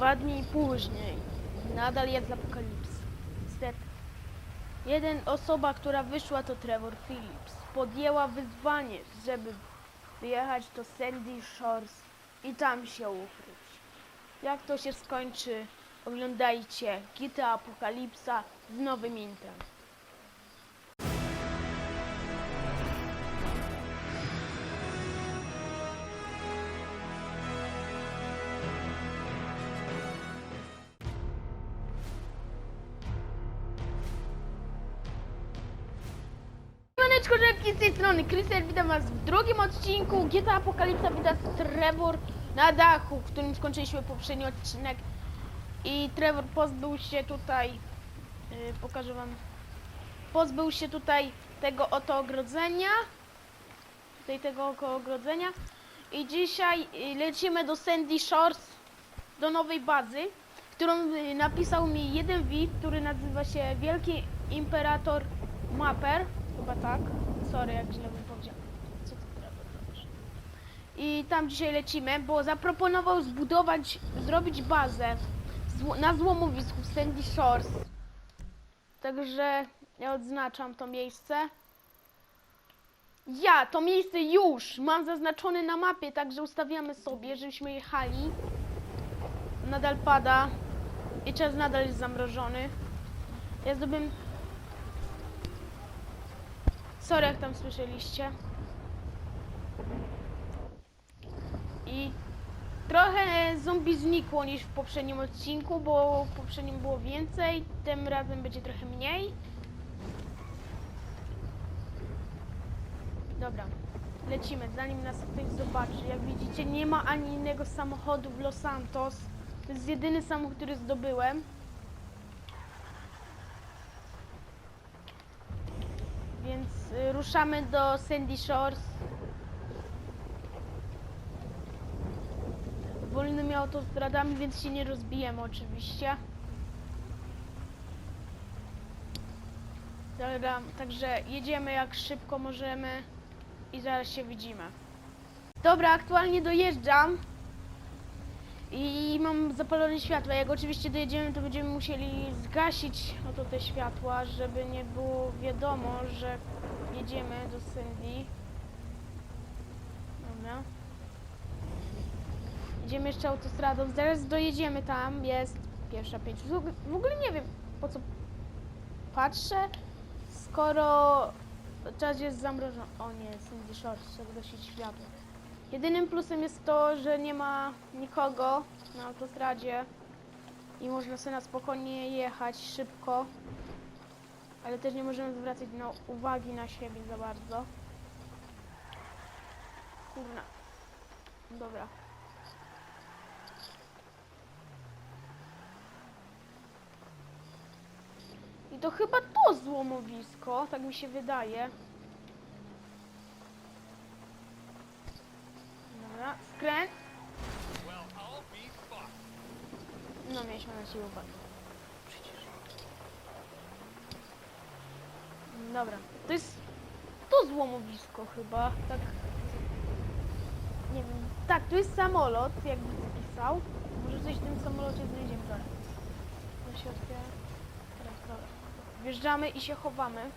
Dwa dni później nadal jest apokalipsa. Niestety. Jeden osoba, która wyszła to Trevor Phillips. Podjęła wyzwanie, żeby wyjechać do Sandy Shores i tam się ukryć. Jak to się skończy, oglądajcie GTA Apokalipsa z nowym intrem. Siemaneczko, rzepki z tej strony Krystian, witam was w drugim odcinku GTA Apokalipsa, witam Trevor na dachu, w którym skończyliśmy poprzedni odcinek. I Trevor pozbył się tutaj, yy, pokażę wam, pozbył się tutaj tego oto ogrodzenia, tutaj tego oto ogrodzenia. I dzisiaj yy, lecimy do Sandy Shores, do nowej bazy, którą yy, napisał mi jeden widz, który nazywa się Wielki Imperator Mapper, chyba tak. Sorry, jak źle bym powiedział. Co ty Trevor robisz? I tam dzisiaj lecimy, bo zaproponował zbudować, zrobić bazę zło- na złomowisku w Sandy Shores. Także ja odznaczam to miejsce. Ja, to miejsce już mam zaznaczone na mapie, także ustawiamy sobie, żebyśmy jechali. Nadal pada i czas nadal jest zamrożony. Ja zdobyłem Sorry, jak tam słyszeliście. I trochę zombie znikło niż w poprzednim odcinku, bo w poprzednim było więcej, tym razem będzie trochę mniej. Dobra, lecimy, zanim nas ktoś zobaczy. Jak widzicie, nie ma ani innego samochodu w Los Santos. To jest jedyny samochód, który zdobyłem. Więc y, ruszamy do Sandy Shores. Wolnymi autostradami, więc się nie rozbijemy oczywiście. Dobra, także jedziemy jak szybko możemy i zaraz się widzimy. Dobra, aktualnie dojeżdżam i mam zapalone światła. Jak oczywiście dojedziemy, to będziemy musieli zgasić oto te światła, żeby nie było wiadomo, że jedziemy do Sandy. Dobra. Jedziemy jeszcze autostradą. Zaraz dojedziemy tam. Jest pierwsza pięć. W ogóle- nie wiem po co patrzę, skoro czas jest zamrożony. O nie, Sandy Shores, trzeba gasić światło. Jedynym plusem jest to, że nie ma nikogo na autostradzie i można sobie na spokojnie jechać szybko, ale też nie możemy zwracać no, uwagi na siebie za bardzo. Kurna. Dobra. I to chyba to złomowisko, tak mi się wydaje. Skręt. No mieliśmy na siebie uwagę. Przecież. Dobra, to jest to złomowisko chyba, tak. Nie wiem, tak, tu jest samolot, jakby pisał. Może coś w tym samolocie znajdziemy zaraz. To się. Teraz, dobra. Wjeżdżamy i się chowamy.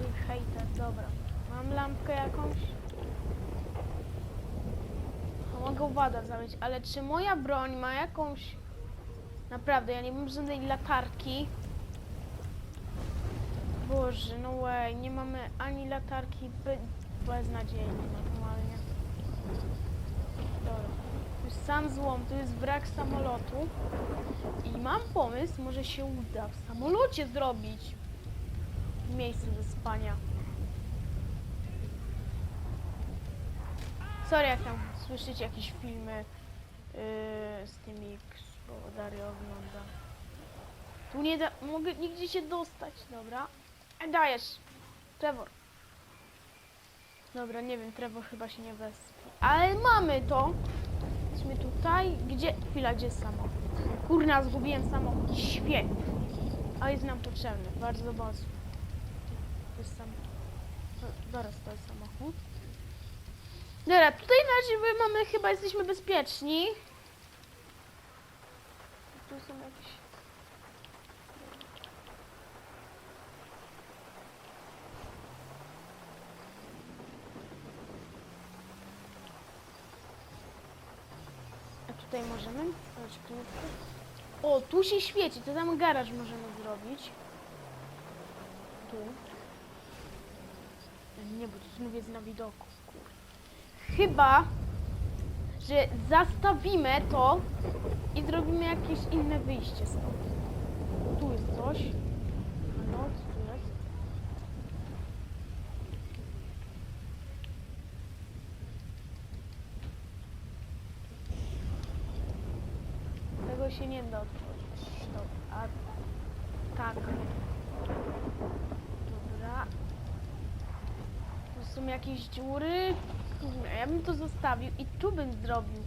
Ali hater, dobra. Mam lampkę jakąś? Mogę wada zabić, ale czy moja broń ma jakąś... Naprawdę, ja nie mam żadnej latarki. Boże, no way, nie mamy ani latarki, be... beznadziejnie normalnie. Dobra. Tu jest sam złom, tu jest brak samolotu. I mam pomysł, może się uda w samolocie zrobić miejsce do spania. Sorry, jak tam słyszycie jakieś filmy yy, z tymi, bo Dario ogląda. Tu nie da, mogę nigdzie się dostać, dobra. E, dajesz, Trevor. Dobra, nie wiem, Trevor chyba się nie wespi. Ale mamy to. Jesteśmy tutaj. Gdzie, chwila, gdzie jest samochód? Kurna, zgubiłem samochód. Świetnie. A jest nam potrzebny, bardzo mocno. To jest samochód. Dobra, tutaj na razie my mamy, chyba jesteśmy bezpieczni. Tu są jakieś... A tutaj możemy? O, tu się świeci, to tam garaż możemy zrobić. Tu. Nie, bo to znów jest na widoku. Chyba, że zastawimy to i zrobimy jakieś inne wyjście stąd. Tu jest coś. Halo, co tu jest? Tego się nie da otworzyć. To, a tak. Dobra. Tu są jakieś dziury. Ja bym to zostawił i tu bym zrobił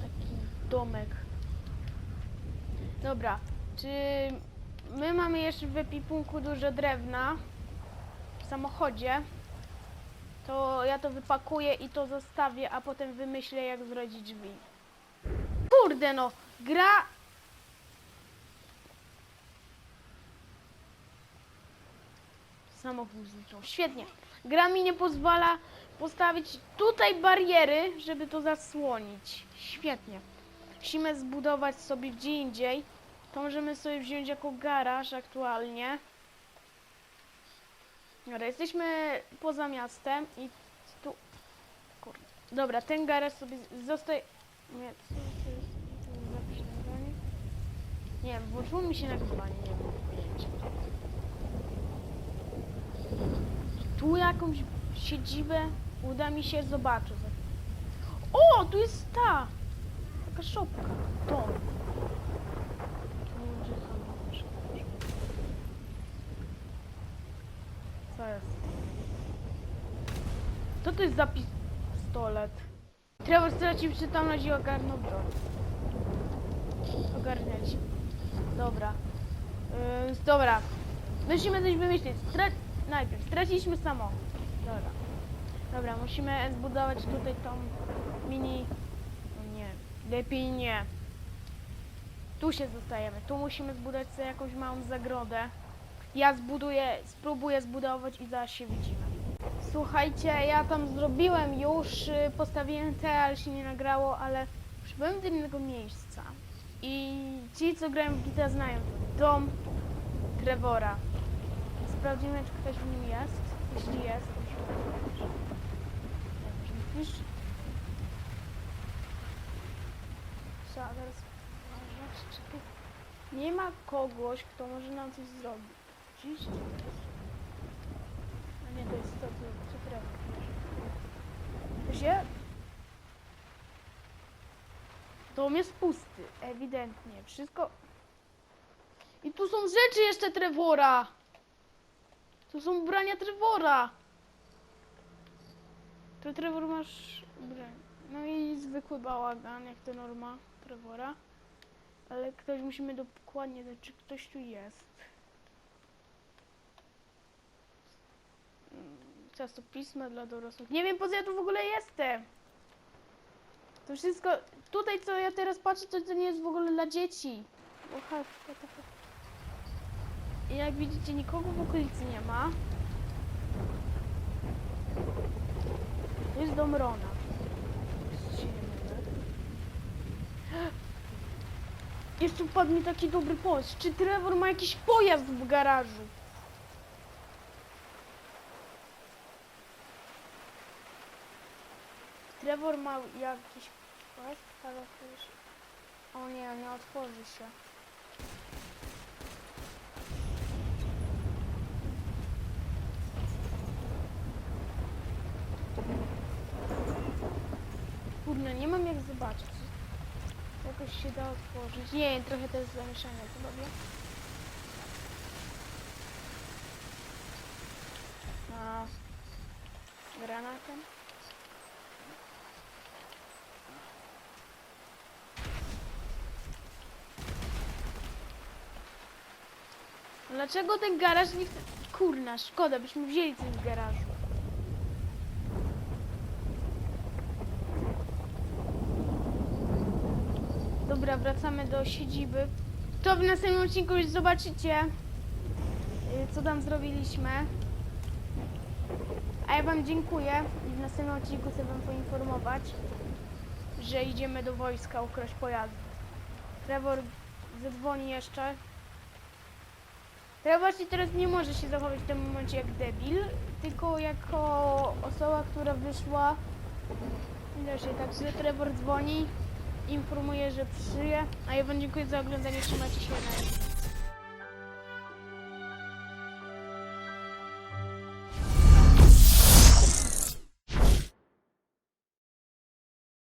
taki domek. Dobra, czy my mamy jeszcze w epipunku dużo drewna w samochodzie? To ja to wypakuję i to zostawię, a potem wymyślę jak zrobić drzwi. Kurde no, gra... Samochód zniknął. Świetnie. Gra mi nie pozwala postawić tutaj bariery, żeby to zasłonić. Świetnie. Musimy zbudować sobie gdzie indziej. To możemy sobie wziąć jako garaż aktualnie. Dobra, jesteśmy poza miastem i tu... Kurde. Dobra, ten garaż sobie zostaje... Nie, co to jest? Nie włączyło mi się nagrywanie, nie wiem. Tu jakąś siedzibę uda mi się zobaczyć. O, tu jest ta! Taka szopka. To. Co jest? Co to jest za pistolet? Trevor stracił przytomność i ogarnął broń. Ogarniać. Dobra. Yy, dobra. Musimy coś wymyślić. Stra najpierw straciliśmy samochód. Dobra. Dobra, musimy zbudować tutaj tą mini... No nie, lepiej nie. Tu się zostajemy. Tu musimy zbudować sobie jakąś małą zagrodę. Ja zbuduję, spróbuję zbudować i zaraz się widzimy. Słuchajcie, ja tam zrobiłem już, y, postawiłem te, ale się nie nagrało, ale przybyłem do innego miejsca. I ci, co grają w GTA znają. Dom Trevora. Sprawdzimy, czy ktoś w nim jest. Jeśli jest, to się wpisz. Trzeba teraz nie ma kogoś, kto może nam coś zrobić. Jest. A nie, to jest to, co, Trevor. To się... Dom jest pusty, ewidentnie. Wszystko... I tu są rzeczy jeszcze Trevora! Tu są ubrania Trevora! To Trevor masz ubrania. No i zwykły bałagan, jak to norma Trevora. Ale ktoś musimy dokładnie znać, czy ktoś tu jest. Mm, Czasopisma dla dorosłych. Nie wiem po co ja tu w ogóle jestem! To wszystko, tutaj co ja teraz patrzę, to, to nie jest w ogóle dla dzieci. Oha, fuck. I jak widzicie, nikogo w okolicy nie ma. To jest dom Rona. Jeszcze wpadł mi taki dobry pomysł. Czy Trevor ma jakiś pojazd w garażu? Trevor ma jakiś pojazd. O nie, nie otworzy się. Kurde, nie mam jak zobaczyć. Jakoś się da otworzyć. Nie, trochę to jest zamieszane, to robię. A granatem? Dlaczego ten garaż nie chce... Kurna, szkoda, byśmy wzięli z garażu. Dobra, wracamy do siedziby. To w następnym odcinku już zobaczycie, y, co tam zrobiliśmy. A ja wam dziękuję i w następnym odcinku chcę wam poinformować, że idziemy do wojska ukraść pojazd. Trevor zadzwoni jeszcze. Trevor właśnie teraz nie może się zachować w tym momencie jak debil, tylko jako osoba, która wyszła. Widocznie, także Trevor dzwoni, informuje, że przyje. A ja wam dziękuję za oglądanie, trzymajcie się na razie.